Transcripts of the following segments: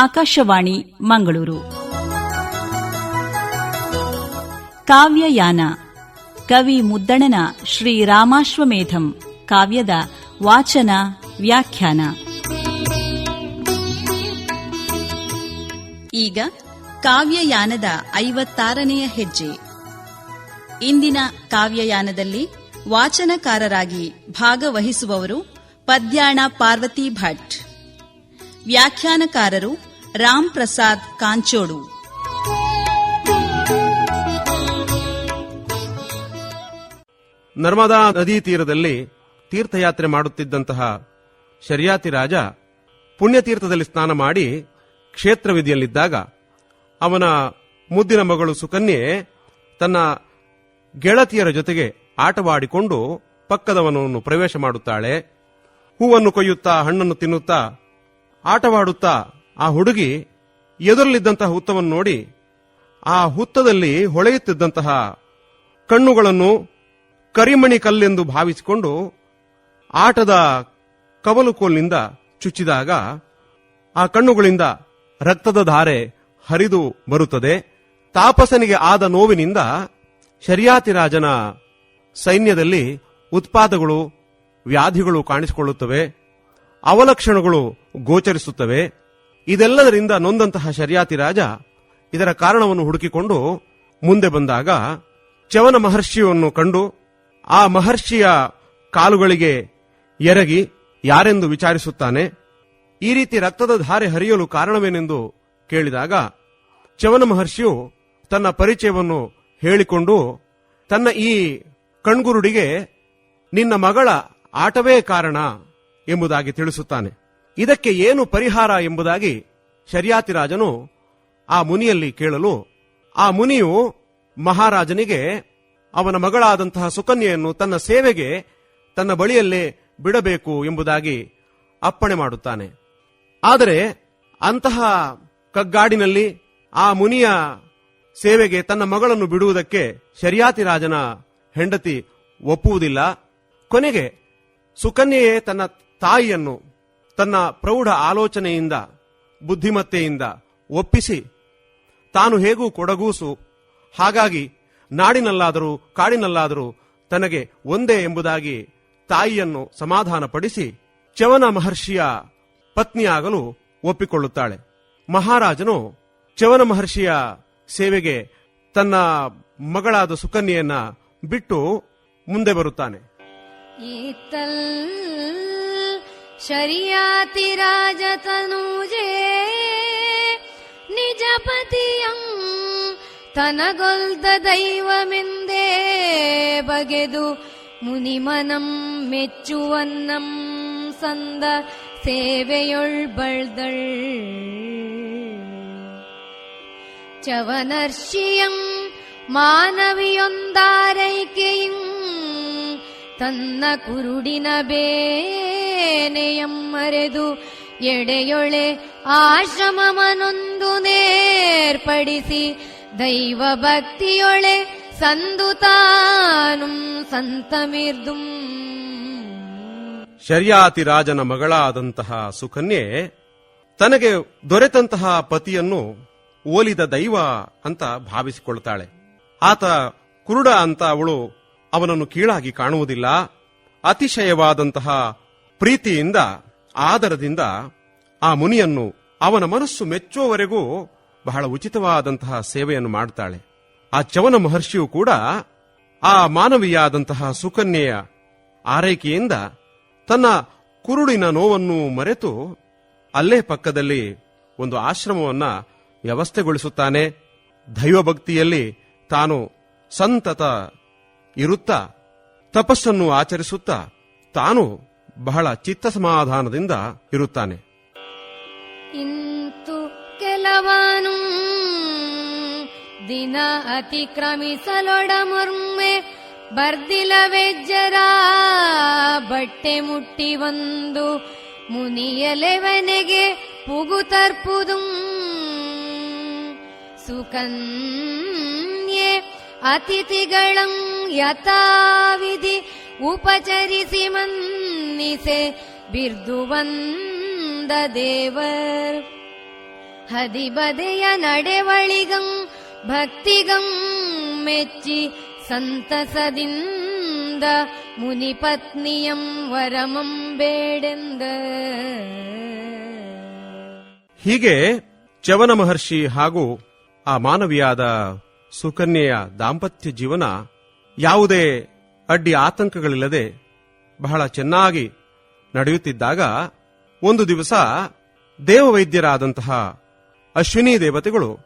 ಆಕಾಶವಾಣಿ, ಮಂಗಳೂರು. ಕಾವ್ಯಯಾನ, ಕವಿ ಮುದ್ದಣನ ಶ್ರೀರಾಮಾಶ್ವಮೇಧಂ ಕಾವ್ಯದ ವಾಚನ, ವ್ಯಾಖ್ಯಾನ. ಈಗ ಕಾವ್ಯಯಾನದ ಐವತ್ತಾರನೆಯ ಹೆಜ್ಜೆ. ಇಂದಿನ ಕಾವ್ಯಯಾನದಲ್ಲಿ ವಾಚನಕಾರರಾಗಿ ಭಾಗವಹಿಸುವವರು ಪದ್ಯಾಣ ಪಾರ್ವತಿ ಭಟ್. ವ್ಯಾಖ್ಯಾನಕಾರರು ರಾಮ್ ಪ್ರಸಾದ್ ಕಾಂಚೋಡು. ನರ್ಮದಾ ನದಿ ತೀರದಲ್ಲಿ ತೀರ್ಥಯಾತ್ರೆ ಮಾಡುತ್ತಿದ್ದಂತಹ ಶರ್ಯಾತಿ ರಾಜ ಪುಣ್ಯತೀರ್ಥದಲ್ಲಿ ಸ್ನಾನ ಮಾಡಿ ಕ್ಷೇತ್ರ ವಿಧಿಯಲ್ಲಿದ್ದಾಗ ಅವನ ಮುದ್ದಿನ ಮಗಳು ಸುಕನ್ಯೆ ತನ್ನ ಗೆಳತಿಯರ ಜೊತೆಗೆ ಆಟವಾಡಿಕೊಂಡು ಪಕ್ಕದವನನ್ನು ಪ್ರವೇಶ ಮಾಡುತ್ತಾಳೆ. ಹೂವನ್ನು ಕೊಯ್ಯುತ್ತಾ, ಹಣ್ಣನ್ನು ತಿನ್ನುತ್ತಾ, ಆಟವಾಡುತ್ತಾ ಆ ಹುಡುಗಿ ಎದುರಲ್ಲಿದ್ದಂತಹ ಹುತ್ತವನ್ನು ನೋಡಿ ಆ ಹುತ್ತದಲ್ಲಿ ಹೊಳೆಯುತ್ತಿದ್ದಂತಹ ಕಣ್ಣುಗಳನ್ನು ಕರಿಮಣಿ ಕಲ್ಲೆಂದು ಭಾವಿಸಿಕೊಂಡು ಆಟದ ಕವಲುಕೋಲಿನಿಂದ ಚುಚ್ಚಿದಾಗ ಆ ಕಣ್ಣುಗಳಿಂದ ರಕ್ತದ ಧಾರೆ ಹರಿದು ಬರುತ್ತದೆ. ತಾಪಸನಿಗೆ ಆದ ನೋವಿನಿಂದ ಶರಿಯಾತಿ ರಾಜನ ಸೈನ್ಯದಲ್ಲಿ ಉತ್ಪಾದಗಳು, ವ್ಯಾಧಿಗಳು ಕಾಣಿಸಿಕೊಳ್ಳುತ್ತವೆ. ಅವಲಕ್ಷಣಗಳು ಗೋಚರಿಸುತ್ತವೆ. ಇದೆಲ್ಲದರಿಂದ ನೊಂದಂತಹ ಶರ್ಯಾತಿ ರಾಜ ಇದರ ಕಾರಣವನ್ನು ಹುಡುಕಿಕೊಂಡು ಮುಂದೆ ಬಂದಾಗ ಚವನ ಮಹರ್ಷಿಯನ್ನು ಕಂಡು ಆ ಮಹರ್ಷಿಯ ಕಾಲುಗಳಿಗೆ ಎರಗಿ ಯಾರೆಂದು ವಿಚಾರಿಸುತ್ತಾನೆ, ಈ ರೀತಿ ರಕ್ತದ ಧಾರೆ ಹರಿಯಲು ಕಾರಣವೇನೆಂದು ಕೇಳಿದಾಗ ಚವನ ಮಹರ್ಷಿಯು ತನ್ನ ಪರಿಚಯವನ್ನು ಹೇಳಿಕೊಂಡು, ತನ್ನ ಈ ಕಣ್ಗುರುಡಿಗೆ ನಿನ್ನ ಮಗಳ ಆಟವೇ ಕಾರಣ ಎಂಬುದಾಗಿ ತಿಳಿಸುತ್ತಾನೆ. ಇದಕ್ಕೆ ಏನು ಪರಿಹಾರ ಎಂಬುದಾಗಿ ಶರ್ಯಾತಿರಾಜನು ಆ ಮುನಿಯಲ್ಲಿ ಕೇಳಲು, ಆ ಮುನಿಯು ಮಹಾರಾಜನಿಗೆ ಅವನ ಮಗಳಾದಂತಹ ಸುಕನ್ಯೆಯನ್ನು ತನ್ನ ಸೇವೆಗೆ, ತನ್ನ ಬಳಿಯಲ್ಲೇ ಬಿಡಬೇಕು ಎಂಬುದಾಗಿ ಅಪ್ಪಣೆ ಮಾಡುತ್ತಾನೆ. ಆದರೆ ಅಂತಹ ಕಗ್ಗಾಡಿನಲ್ಲಿ ಆ ಮುನಿಯ ಸೇವೆಗೆ ತನ್ನ ಮಗಳನ್ನು ಬಿಡುವುದಕ್ಕೆ ಶರಿಯಾತಿ ರಾಜನ ಹೆಂಡತಿ ಒಪ್ಪುವುದಿಲ್ಲ. ಕೊನೆಗೆ ಸುಕನ್ಯೆಯೇ ತನ್ನ ತಾಯಿಯನ್ನು ತನ್ನ ಪ್ರೌಢ ಆಲೋಚನೆಯಿಂದ, ಬುದ್ಧಿಮತ್ತೆಯಿಂದ ಒಪ್ಪಿಸಿ, ತಾನು ಹೇಗೂ ಕೊಡಗೂಸು, ಹಾಗಾಗಿ ನಾಡಿನಲ್ಲಾದರೂ ಕಾಡಿನಲ್ಲಾದರೂ ತನಗೆ ಒಂದೇ ಎಂಬುದಾಗಿ ತಾಯಿಯನ್ನು ಸಮಾಧಾನಪಡಿಸಿ ಚವನ ಮಹರ್ಷಿಯ ಪತ್ನಿಯಾಗಲು ಒಪ್ಪಿಕೊಳ್ಳುತ್ತಾಳೆ. ಮಹಾರಾಜನು ಚವನ ಮಹರ್ಷಿಯ ಸೇವೆಗೆ ತನ್ನ ಮಗಳಾದ ಸುಕನ್ಯೆಯನ್ನ ಬಿಟ್ಟು ಮುಂದೆ ಬರುತ್ತಾನೆ. ರಾಜತನೂಜೆ ನಿಜಪತಿಯಂ ತನಗೊಲ್ದ ದೈವಮೆಂದೇ ಬಗೆದು ಮುನಿಮನಂ ಮೆಚ್ಚುವನ್ನಂ ಸಂದ ಸೇವೆಯೊಳ್ಬಳ್ದಳ್ ಚವನರ್ಷಿಯಂ ಮಾನವಿಯೊಂದಾರೈಕೆಯಂ ತನ್ನ ಕುರುಡಿನ ಬೇನೆಯಂ ಮರೆದು ಎಡೆಯೊಳೆ ಆಶ್ರಮಮನೊಂದು ನೇರ್ಪಡಿಸಿ ದೈವ ಭಕ್ತಿಯೊಳೆ ಸಂದು ತಾನು ಸಂತಮಿರ್ದುಂ. ಶರ್ಯಾತಿ ರಾಜನ ಮಗಳಾದಂತಹ ಸುಕನ್ಯೆ ತನಗೆ ದೊರೆತಂತಹ ಪತಿಯನ್ನು ಓಲಿದ ದೈವ ಅಂತ ಭಾವಿಸಿಕೊಳ್ತಾಳೆ. ಆತ ಕುರುಡ ಅಂತ ಅವಳು ಅವನನ್ನು ಕೀಳಾಗಿ ಕಾಣುವುದಿಲ್ಲ. ಅತಿಶಯವಾದಂತಹ ಪ್ರೀತಿಯಿಂದ, ಆದರದಿಂದ ಆ ಮುನಿಯನ್ನು ಅವನ ಮನಸ್ಸು ಮೆಚ್ಚುವವರೆಗೂ ಬಹಳ ಉಚಿತವಾದಂತಹ ಸೇವೆಯನ್ನು ಮಾಡುತ್ತಾಳೆ ಆ ಚವನ ಮಹರ್ಷಿಯು ಕೂಡ ಆ ಮಾನವೀಯಾದಂತಹ ಸುಕನ್ಯೆಯ ಆರೈಕೆಯಿಂದ ತನ್ನ ಕುರುಳಿನ ನೋವನ್ನು ಮರೆತು ಅಲ್ಲೇ ಪಕ್ಕದಲ್ಲಿ ಒಂದು ಆಶ್ರಮವನ್ನ ವ್ಯವಸ್ಥೆಗೊಳಿಸುತ್ತಾನೆ. ದೈವಭಕ್ತಿಯಲ್ಲಿ ತಾನು ಸಂತತ ಇರುತ್ತಾ, ತಪಸ್ಸನ್ನು ಆಚರಿಸುತ್ತಾ ತಾನು ಬಹಳ ಚಿತ್ತ ಸಮಾಧಾನದಿಂದ ಇರುತ್ತಾನೆ. ಇಂತು ಕೆಲವನು ದಿನ ಅತಿಕ್ರಮಿಸಲೊಡಮೊರ್ಮೆ ಬರ್ದಿಲವೆಜ್ಜರ ಬಟ್ಟೆ ಮುಟ್ಟಿ ಒಂದು ಮುನಿಯಲೆವನೆಗೆ ಪುಗುತರ್ಪುದು ಸುಕನ್ಯೆ ಅತಿಥಿಗಳಂ ಯಥಾವಿಧಿ ಉಪಚರಿಸಿ ಮನ್ನಿಸೆ ಬಿರ್ದು ಬಂದ ದೇವರ್. ಹದಿಬದೆಯ ನಡೆವಳಿಗಂ ಭಕ್ತಿಗಂ ಮೆಚ್ಚಿ ಸಂತಸದಿಂದ ಮುನಿಪತ್ನಿಯಂ ವರಮಂ ಬೇಡೆಂದ. ಹೀಗೆ ಚವನ ಮಹರ್ಷಿ ಹಾಗೂ ಆ ಮಾನವಿಯಾದ ಸುಕನ್ಯೆಯ ದಾಂಪತ್ಯ ಜೀವನ ಯಾವುದೇ ಅಡ್ಡಿ ಆತಂಕಗಳಿಲ್ಲದೆ ಬಹಳ ಚೆನ್ನಾಗಿ ನಡೆಯುತ್ತಿದ್ದಾಗ ಒಂದು ದಿವಸ ದೇವವೈದ್ಯರಾದಂತಹ ಅಶ್ವಿನಿ ದೇವತೆಗಳು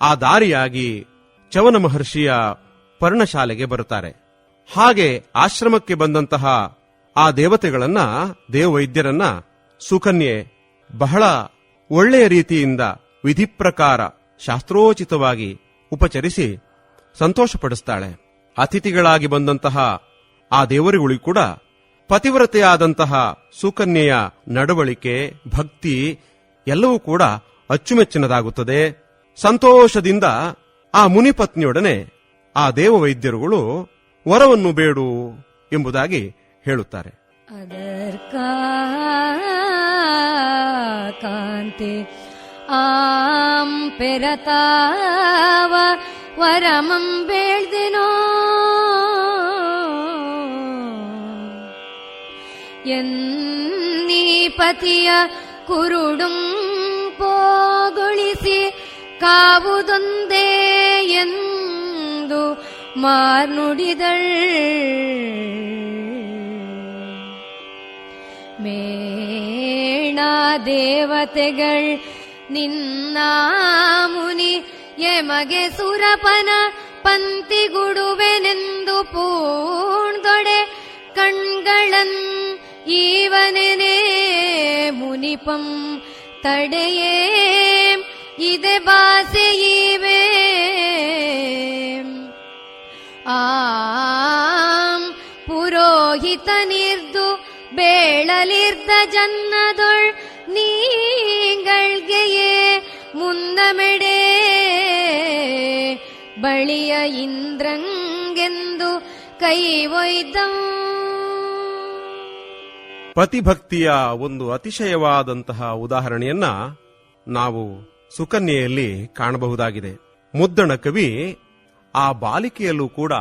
ಆ ದಾರಿಯಾಗಿ ಚವನ ಮಹರ್ಷಿಯ ಪರ್ಣಶಾಲೆಗೆ ಬರುತ್ತಾರೆ. ಹಾಗೆ ಆಶ್ರಮಕ್ಕೆ ಬಂದಂತಹ ಆ ದೇವತೆಗಳನ್ನ, ದೇವವೈದ್ಯರನ್ನ ಸುಕನ್ಯೆ ಬಹಳ ಒಳ್ಳೆಯ ರೀತಿಯಿಂದ ವಿಧಿಪ್ರಕಾರ ಶಾಸ್ತ್ರೋಚಿತವಾಗಿ ಉಪಚರಿಸಿ ಸಂತೋಷಪಡಿಸ್ತಾಳೆ. ಅತಿಥಿಗಳಾಗಿ ಬಂದಂತಹ ಆ ದೇವರುಗಳಿಗೂ ಕೂಡ ಪತಿವ್ರತೆಯಾದಂತಹ ಸುಕನ್ಯೆಯ ನಡವಳಿಕೆ, ಭಕ್ತಿ ಎಲ್ಲವೂ ಕೂಡ ಅಚ್ಚುಮೆಚ್ಚಿನದಾಗುತ್ತದೆ. ಸಂತೋಷದಿಂದ ಆ ಮುನಿಪತ್ನಿಯೊಡನೆ ಆ ದೇವವೈದ್ಯರುಗಳು ವರವನ್ನು ಬೇಡು ಎಂಬುದಾಗಿ ಹೇಳುತ್ತಾರೆ. ಕಾಂತಿ ಆಂ ಪೆರತಾವ ವರಮಂ ಬೇಳ್ದಿನೋ ಎನ್ನೀ ಪತಿಯ ಕುರುಡುಂ ಪೋಗೊಳಿಸಿ ಕಾವುದೊಂದೇ ಎಂದು ಮಾರ್ನುಡಿದಳ್ ಮೇಣ ದೇವತೆಗಳ್ ನಿನ್ನ ಮುನಿ ಎಮಗೆ ಸುರಪನ ಪಂತಿಗುಡುವೆನೆಂದು ಪೂಣ್ದೊಡೆ ಮುನಿಪಂ ತಡೆಯೇ, ಇದೆ ಬಾಸೆ ಇವೆ ಆಂ ಪುರೋಹಿತನಿರ್ದು ಬೇಳಲಿರ್ದ ಜನ್ನದೊಳ್ ನೀಗಳ್ಗೆಯೇ ಮುಂದಮೆಡೆ. ಬಳಿಯ ಇಂದ್ರಂಗೆಂದು ಕೈ ಒಯ್ದಂ ಪತಿಭಕ್ತಿಯ ಒಂದು ಅತಿಶಯವಾದಂತಹ ಉದಾಹರಣೆಯನ್ನ ನಾವು ಸುಕನ್ಯೆಯಲ್ಲಿ ಕಾಣಬಹುದಾಗಿದೆ. ಮುದ್ದಣ ಕವಿ ಆ ಬಾಲಿಕೆಯಲ್ಲೂ ಕೂಡ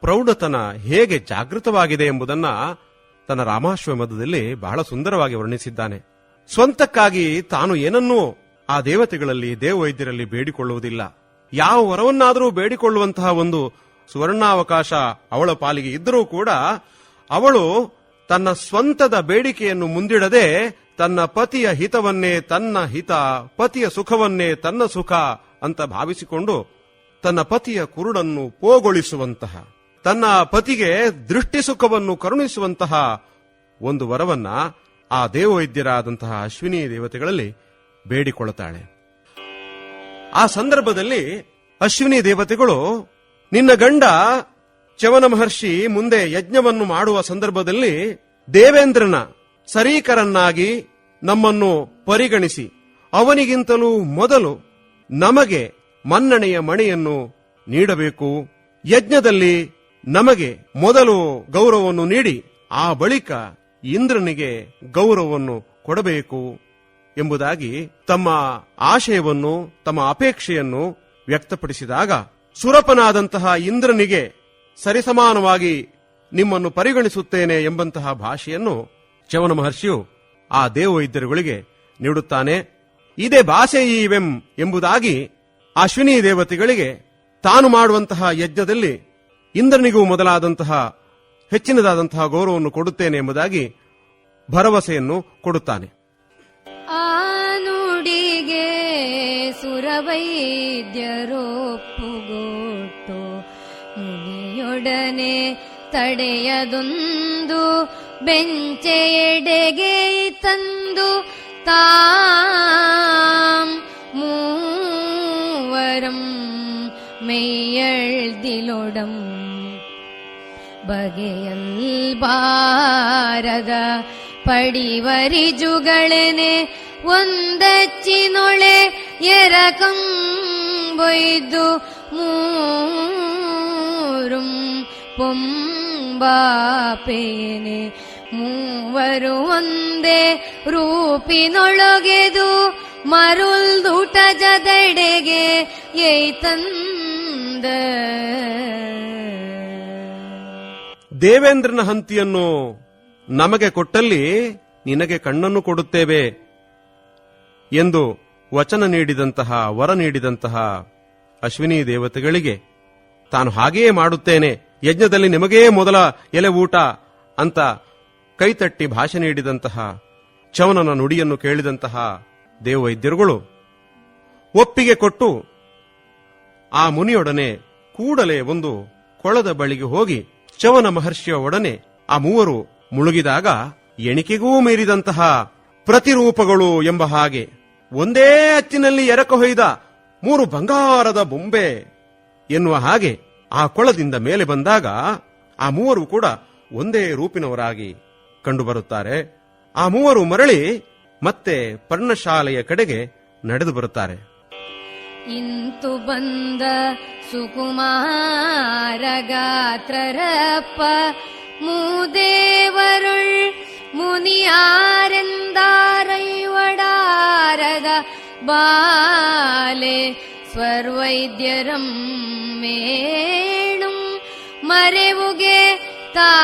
ಪ್ರೌಢತನ ಹೇಗೆ ಜಾಗೃತವಾಗಿದೆ ಎಂಬುದನ್ನ ತನ್ನ ರಾಮಾಶ್ವಮದಲ್ಲಿ ಬಹಳ ಸುಂದರವಾಗಿ ವರ್ಣಿಸಿದ್ದಾನೆ. ಸ್ವಂತಕ್ಕಾಗಿ ತಾನು ಏನನ್ನೂ ಆ ದೇವತೆಗಳಲ್ಲಿ, ದೇವವೈದ್ಯರಲ್ಲಿ ಬೇಡಿಕೊಳ್ಳುವುದಿಲ್ಲ. ಯಾವ ವರವನ್ನಾದರೂ ಬೇಡಿಕೊಳ್ಳುವಂತಹ ಒಂದು ಸುವರ್ಣಾವಕಾಶ ಅವಳ ಪಾಲಿಗೆ ಇದ್ದರೂ ಕೂಡ ಅವಳು ತನ್ನ ಸ್ವಂತದ ಬೇಡಿಕೆಯನ್ನು ಮುಂದಿಡದೆ ತನ್ನ ಪತಿಯ ಹಿತವನ್ನೇ ತನ್ನ ಹಿತ, ಪತಿಯ ಸುಖವನ್ನೇ ತನ್ನ ಸುಖ ಅಂತ ಭಾವಿಸಿಕೊಂಡು ತನ್ನ ಪತಿಯ ಕುರುಡನ್ನು ಪೋಗೊಳಿಸುವಂತಹ, ತನ್ನ ಪತಿಗೆ ದೃಷ್ಟಿ ಸುಖವನ್ನು ಕರುಣಿಸುವಂತಹ ಒಂದು ವರವನ್ನ ಆ ದೇವವೈದ್ಯರಾದಂತಹ ಅಶ್ವಿನಿ ದೇವತೆಗಳಲ್ಲಿ ಬೇಡಿಕೊಳ್ಳುತ್ತಾಳೆ. ಆ ಸಂದರ್ಭದಲ್ಲಿ ಅಶ್ವಿನಿ ದೇವತೆಗಳು, ನಿನ್ನ ಗಂಡ ಚವನ ಮಹರ್ಷಿ ಮುಂದೆ ಯಜ್ಞವನ್ನು ಮಾಡುವ ಸಂದರ್ಭದಲ್ಲಿ ದೇವೇಂದ್ರನ ಸರೀಕರನ್ನಾಗಿ ನಮ್ಮನ್ನು ಪರಿಗಣಿಸಿ, ಅವನಿಗಿಂತಲೂ ಮೊದಲು ನಮಗೆ ಮನ್ನಣೆಯ ಮಣೆಯನ್ನು ನೀಡಬೇಕು. ಯಜ್ಞದಲ್ಲಿ ನಮಗೆ ಮೊದಲು ಗೌರವವನ್ನು ನೀಡಿ, ಆ ಬಳಿಕ ಇಂದ್ರನಿಗೆ ಗೌರವವನ್ನು ಕೊಡಬೇಕು ಎಂಬುದಾಗಿ ತಮ್ಮ ಆಶಯವನ್ನು, ತಮ್ಮ ಅಪೇಕ್ಷೆಯನ್ನು ವ್ಯಕ್ತಪಡಿಸಿದಾಗ ಸುರಪನಾದಂತಹ ಇಂದ್ರನಿಗೆ ಸರಿಸಮಾನವಾಗಿ ನಿಮ್ಮನ್ನು ಪರಿಗಣಿಸುತ್ತೇನೆ ಎಂಬಂತಹ ಭಾಷೆಯನ್ನು ಚವನ ಮಹರ್ಷಿಯು ಆ ದೇವವೈದ್ಯರುಗಳಿಗೆ ನೀಡುತ್ತಾನೆ. ಇದೇ ಭಾಷೆ ಈವೆಂ ಎಂಬುದಾಗಿ ಅಶ್ವಿನಿ ದೇವತೆಗಳಿಗೆ ತಾನು ಮಾಡುವಂತಹ ಯಜ್ಞದಲ್ಲಿ ಇಂದ್ರನಿಗೂ ಮೊದಲಾದಂತಹ ಹೆಚ್ಚಿನದಾದಂತಹ ಗೌರವವನ್ನು ಕೊಡುತ್ತೇನೆ ಎಂಬುದಾಗಿ ಭರವಸೆಯನ್ನು ಕೊಡುತ್ತಾನೆ. ಆ ನುಡಿಗೆ ಸುರವೈದ್ಯರೊಪ್ಪುಗೊಟ್ಟು ಮುನಿಯೊಡನೆ ತಡೆಯದೊಂದು ಬೆಂಚೆಯೆಡೆಗೆ ತಂದು ತಾಂ ಮೂವರಂ மெய்யழ்திலொடம் ಬಗೆಯಲ್ಬಾರದ ಪಡಿವರಿಜುಗಳನೆ ಒಂದಚ್ಚಿನೊಳೆ ಎರಕಂಬೊಯ್ದು ಮೂರುಂ ಪೊಂಬಾಪೇನೆ ಮೂವರು ಒಂದೇ ರೂಪಿನೊಳಗೆದು ಮರುಲ್ದುಟ ಜದೆಡೆಗೆ ಏತಂದ. ದೇವೇಂದ್ರನ ಹಂತಿಯನ್ನು ನಮಗೆ ಕೊಟ್ಟಲ್ಲಿ ನಿನಗೆ ಕಣ್ಣನ್ನು ಕೊಡುತ್ತೇವೆ ಎಂದು ವಚನ ನೀಡಿದಂತಹ, ವರ ನೀಡಿದಂತಹ ಅಶ್ವಿನಿ ದೇವತೆಗಳಿಗೆ ತಾನು ಹಾಗೆಯೇ ಮಾಡುತ್ತೇನೆ. ಯಜ್ಞದಲ್ಲಿ ನಿಮಗೇ ಮೊದಲ ಎಲೆ ಊಟ ಅಂತ ಕೈತಟ್ಟಿ ಭಾಷೆ ನೀಡಿದಂತಹ, ಚವನನ ನುಡಿಯನ್ನು ಕೇಳಿದಂತಹ ದೇವವೈದ್ಯರುಗಳು ಒಪ್ಪಿಗೆ ಕೊಟ್ಟು ಆ ಮುನಿಯೊಡನೆ ಕೂಡಲೇ ಒಂದು ಕೊಳದ ಬಳಿಗೆ ಹೋಗಿ ಚವನ ಮಹರ್ಷಿಯ ಒಡನೆ ಆ ಮೂವರು ಮುಳುಗಿದಾಗ ಎಣಿಕೆಗೂ ಮೀರಿದಂತಹ ಪ್ರತಿರೂಪಗಳು ಎಂಬ ಹಾಗೆ ಒಂದೇ ಅಚ್ಚಿನಲ್ಲಿ ಎರಕ ಹೊಯ್ದ ಮೂರು ಬಂಗಾರದ ಬೊಂಬೆ ಎನ್ನುವ ಹಾಗೆ ಆ ಕೊಳದಿಂದ ಮೇಲೆ ಬಂದಾಗ ಆ ಮೂವರು ಕೂಡ ಒಂದೇ ರೂಪಿನವರಾಗಿ ಕಂಡುಬರುತ್ತಾರೆ. ಆ ಮೂವರು ಮರಳಿ ಮತ್ತೆ ಪರ್ಣಶಾಲೆಯ ಕಡೆಗೆ ನಡೆದು ಬರುತ್ತಾರೆ. ಇಂತು ಬಂದ ಸುಕುಮಾರ ಗಾತ್ರರಪ್ಪ, ಮೂದೇವರುಳ್ ಮುನಿಯಾರೆಂದಾರೈವಡಾರದ ಬಾಲೆ ಸ್ವರ್ವೈದ್ಯರಂ ಮೇಣುಂ ಮರೆವುಗೆ ತಾಮುಲ್ದು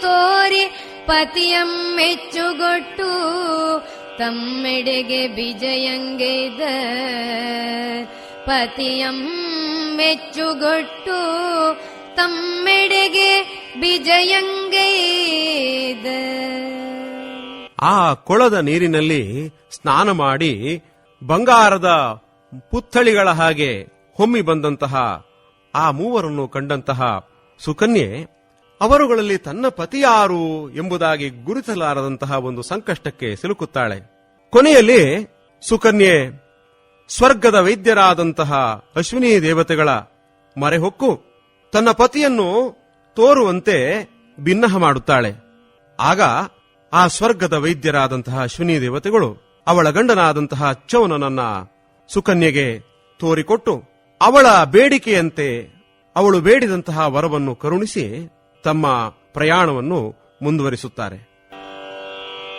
ತೋರಿ ಪತಿಯಂ ಮೆಚ್ಚುಗೊಟ್ಟು ತಮ್ಮೆಡೆಗೆ ಬಿಜಯಂಗೈದ ಪತಿಯಂ ಮೆಚ್ಚುಗೊಟ್ಟು ತಮ್ಮೆಡೆಗೆ ಬಿಜಯಂಗೈದ. ಆ ಕೊಳದ ನೀರಿನಲ್ಲಿ ಸ್ನಾನ ಮಾಡಿ ಬಂಗಾರದ ಪುತ್ಥಳಿಗಳ ಹಾಗೆ ಹೊಮ್ಮಿ ಬಂದಂತಹ ಆ ಮೂವರನ್ನು ಕಂಡಂತಹ ಸುಕನ್ಯೆ ಅವರುಗಳಲ್ಲಿ ತನ್ನ ಪತಿಯಾರು ಎಂಬುದಾಗಿ ಗುರುತಿಸಲಾರದಂತಹ ಒಂದು ಸಂಕಷ್ಟಕ್ಕೆ ಸಿಲುಕುತ್ತಾಳೆ. ಕೊನೆಯಲ್ಲಿ ಸುಕನ್ಯೆ ಸ್ವರ್ಗದ ವೈದ್ಯರಾದಂತಹ ಅಶ್ವಿನಿ ದೇವತೆಗಳ ಮರೆಹೊಕ್ಕು ತನ್ನ ಪತಿಯನ್ನು ತೋರುವಂತೆ ಭಿನ್ನಹ ಮಾಡುತ್ತಾಳೆ. ಆಗ ಆ ಸ್ವರ್ಗದ ವೈದ್ಯರಾದಂತಹ ಅಶ್ವಿನಿ ದೇವತೆಗಳು ಅವಳ ಗಂಡನಾದಂತಹ ಚೌನನನ್ನ ಸುಕನ್ಯೆಗೆ ತೋರಿಕೊಟ್ಟು ಅವಳ ಬೇಡಿಕೆಯಂತೆ ಅವಳು ಬೇಡಿದಂತಹ ವರವನ್ನು ಕರುಣಿಸಿ ತಮ್ಮ ಪ್ರಯಾಣವನ್ನು ಮುಂದುವರಿಸುತ್ತಾರೆ.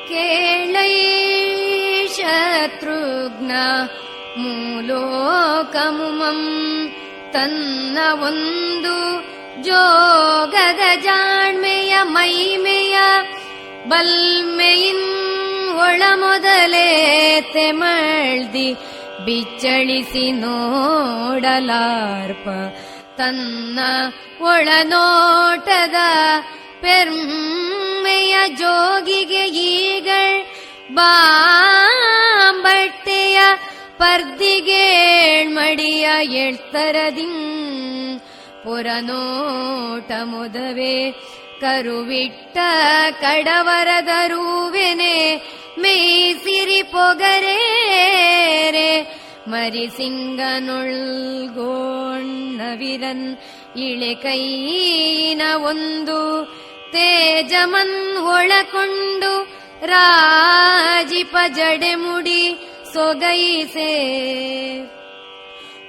ಕೇಳೈ ಶತ್ರುಘ್ನ ಮೂಲೋಕಮುಮಂ ತನ್ನ ಒಂದು ಜೋಗದ ಜಾಣ್ಮೆಯ ಮೈಮೆಯ ಬಲ್ಮೆಯಿನ್ ಒಳ ಮೊದಲೇ ತೆಮಳ್ದಿ ಬಿಚ್ಚಳಿಸಿ ನೋಡಲಾರ್ಪ. ತನ್ನ ಒಳನೋಟದ ಪೆರ್ಮೆಯ ಜೋಗಿಗೆ ಈಗಳ್ ಬಾಂಬಟ್ಟೆಯ ಪರ್ದಿಗೆ ಮಡಿಯ ಎಳ್ತರದಿಂ ಪುರನೋಟ ಮುದವೆ ಕರುವಿಟ್ಟ ಕಡವರದರುವೆನೆ ಮೇಸಿರಿ ಪೊಗರೇರೆ ಮರಿಸಿಂಗನೊಳ್ಗೋಣ್ಣವಿರನ್ ಇಳೆ ಕೈನ ಒಂದು ತೇಜಮನ್ ಒಳಕೊಂಡು ರಾಜಿಪ ಜಡೆಮುಡಿ ಸೊಗೈಸೆ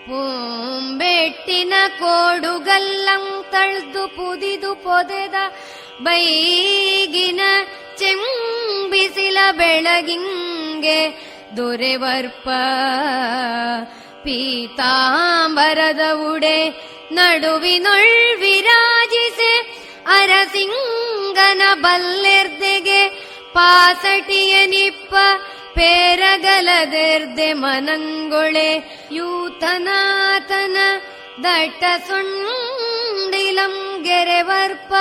ಪೂಂಬೆಟ್ಟಿನ ಕೋಡುಗಲ್ಲಂ ತಳ್ದು ಪುದಿದು ಪೊದೆದ ಬೈಗಿನ ಚೆಂಬಿಸಿಲ ಬೆಳಗಿಂಗೆ ದೊರೆವರ್ಪ. ಪೀತಾಂಬರದ ಉಡೆ ನಡುವಿನೊಳ್ ವಿರಾಜಿಸೆ ಅರಸಿಂಗನ ಬಲ್ಲೆರ್ದೆಗೆ ಪಾಸಟಿಯ ನಿಪ್ಪ. ಪೇರಗಲದೆರ್ದೆ ಮನಂಗೊಳೆ. ಯೂತನಾತನ ದಟ್ಟ ಸುಂಡಿಲಂ ಗೆರೆವರ್ಪ.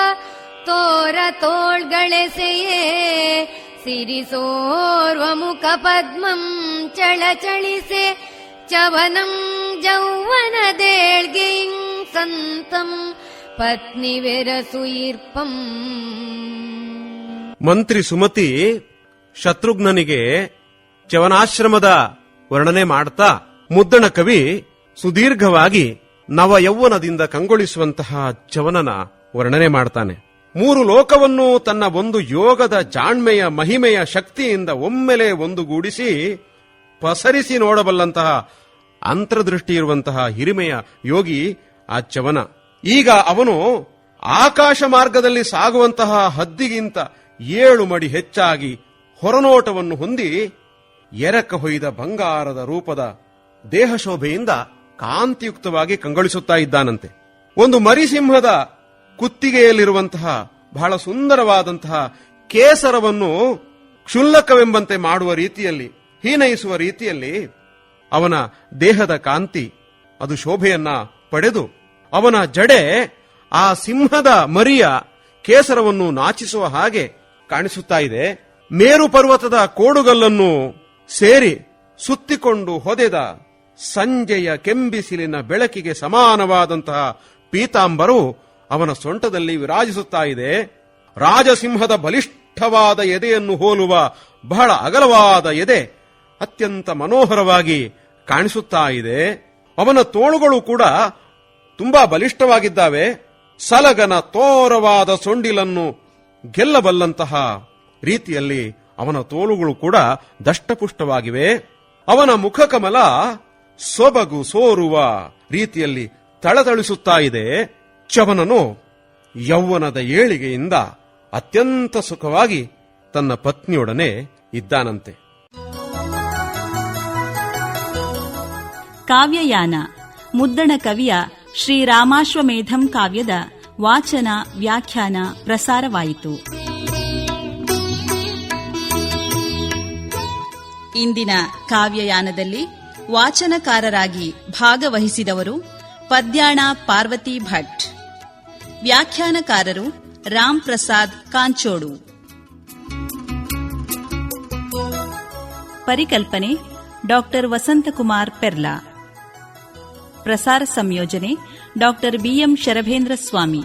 ತೋರ ತೋಳ್ಗಳೆಸೆಯೇ. ಸಿರಿಸೋರ್ವ ಮುಖ ಪದ್ಮಂ ಚಳಚಳಿಸೆ ಚವನಂ ಜೌವನದೇಳ್ಗೆಯಿಂ ಸಂತಂ ಪತ್ನಿ ವೆರಸುಯಿರ್ಪಂ ಮಂತ್ರಿ ಸುಮತಿ ಶತ್ರುಘ್ನನಿಗೆ ಚವನಾಶ್ರಮದ ವರ್ಣನೆ ಮಾಡ್ತಾ ಮುದ್ದಣ ಕವಿ ಸುದೀರ್ಘವಾಗಿ ನವಯೌವನದಿಂದ ಕಂಗೊಳಿಸುವಂತಹ ಚವನನ ವರ್ಣನೆ ಮಾಡ್ತಾನೆ. ಮೂರು ಲೋಕವನ್ನು ತನ್ನ ಒಂದು ಯೋಗದ ಜಾಣ್ಮೆಯ ಮಹಿಮೆಯ ಶಕ್ತಿಯಿಂದ ಒಮ್ಮೆಲೆ ಒಂದುಗೂಡಿಸಿ ಪಸರಿಸಿ ನೋಡಬಲ್ಲಂತಹ ಅಂತರ್ದೃಷ್ಟಿ ಇರುವಂತಹ ಹಿರಿಮೆಯ ಯೋಗಿ ಆ ಚವನ ಈಗ ಅವನು ಆಕಾಶ ಮಾರ್ಗದಲ್ಲಿ ಸಾಗುವಂತಹ ಹದ್ದಿಗಿಂತ ಏಳು ಮಡಿ ಹೆಚ್ಚಾಗಿ ಹೊರನೋಟವನ್ನು ಹೊಂದಿ ಎರಕ ಹೊಯ್ದ ಬಂಗಾರದ ರೂಪದ ದೇಹಶೋಭೆಯಿಂದ ಕಾಂತಿಯುಕ್ತವಾಗಿ ಕಂಗೊಳಿಸುತ್ತಾ ಇದ್ದಾನಂತೆ. ಒಂದು ಮರಿಸಿಂಹದ ಕುತ್ತಿಗೆಯಲ್ಲಿರುವಂತಹ ಬಹಳ ಸುಂದರವಾದಂತಹ ಕೇಸರವನ್ನು ಕ್ಷುಲ್ಲಕವೆಂಬಂತೆ ಮಾಡುವ ರೀತಿಯಲ್ಲಿ ಹೀನಯಿಸುವ ರೀತಿಯಲ್ಲಿ ಅವನ ದೇಹದ ಕಾಂತಿ, ಅದು ಶೋಭೆಯನ್ನ ಪಡೆದು ಅವನ ಜಡೆ ಆ ಸಿಂಹದ ಮರಿಯ ಕೇಸರವನ್ನು ನಾಚಿಸುವ ಹಾಗೆ ಕಾಣಿಸುತ್ತಾ ಇದೆ. ಮೇರು ಪರ್ವತದ ಕೋಡುಗಲ್ಲನ್ನು ಸೇರಿ ಸುತ್ತಿಕೊಂಡು ಹೊದೆದ ಸಂಜೆಯ ಕೆಂಬಿಸಿಲಿನ ಬೆಳಕಿಗೆ ಸಮಾನವಾದಂತಹ ಪೀತಾಂಬರವು ಅವನ ಸೊಂಟದಲ್ಲಿ ವಿರಾಜಿಸುತ್ತಾ ಇದೆ. ರಾಜಸಿಂಹದ ಬಲಿಷ್ಠವಾದ ಎದೆಯನ್ನು ಹೋಲುವ ಬಹಳ ಅಗಲವಾದ ಎದೆ ಅತ್ಯಂತ ಮನೋಹರವಾಗಿ ಕಾಣಿಸುತ್ತಾ ಇದೆ. ಅವನ ತೋಳುಗಳು ಕೂಡ ತುಂಬಾ ಬಲಿಷ್ಠವಾಗಿದ್ದಾವೆ. ಸಲಗನ ತೋರವಾದ ಸೊಂಡಿಲನ್ನು ಗೆಲ್ಲಬಲ್ಲಂತಹ ರೀತಿಯಲ್ಲಿ ಅವನ ತೋಳುಗಳು ಕೂಡ ದಷ್ಟಪುಷ್ಟವಾಗಿವೆ. ಅವನ ಮುಖಕಮಲ ಸೊಬಗು ಸೋರುವ ರೀತಿಯಲ್ಲಿ ತಳತಳಿಸುತ್ತಾ ಇದೆ. ಚವನನು ಯೌವನದ ಏಳಿಗೆಯಿಂದ ಅತ್ಯಂತ ಸುಖವಾಗಿ ತನ್ನ ಪತ್ನಿಯೊಡನೆ ಇದ್ದಾನಂತೆ. ಕಾವ್ಯಯಾನ. ಮುದ್ದಣ ಕವಿಯ ಶ್ರೀರಾಮಾಶ್ವಮೇಧಂ ಕಾವ್ಯದ ವಾಚನ, ವ್ಯಾಖ್ಯಾನ, ಪ್ರಸಾರವಾಯಿತು. ಇಂದಿನ ಕಾವ್ಯಯಾನದಲ್ಲಿ ವಾಚನಕಾರರಾಗಿ ಭಾಗವಹಿಸಿದವರು ಪದ್ಯಾಣ ಪಾರ್ವತಿ ಭಟ್. ವ್ಯಾಖ್ಯಾನಕಾರರು ರಾಮ್ ಪ್ರಸಾದ್ ಕಾಂಚೋಡು ಪರಿಕಲ್ಪನೆ ಡಾಕ್ಟರ್ ವಸಂತಕುಮಾರ್ ಪೆರ್ಲಾ ಪ್ರಸಾರ ಸಂಯೋಜನೆ ಡಾಕ್ಟರ್ ಬಿಎಂ ಶರಭೇಂದ್ರ ಸ್ವಾಮಿ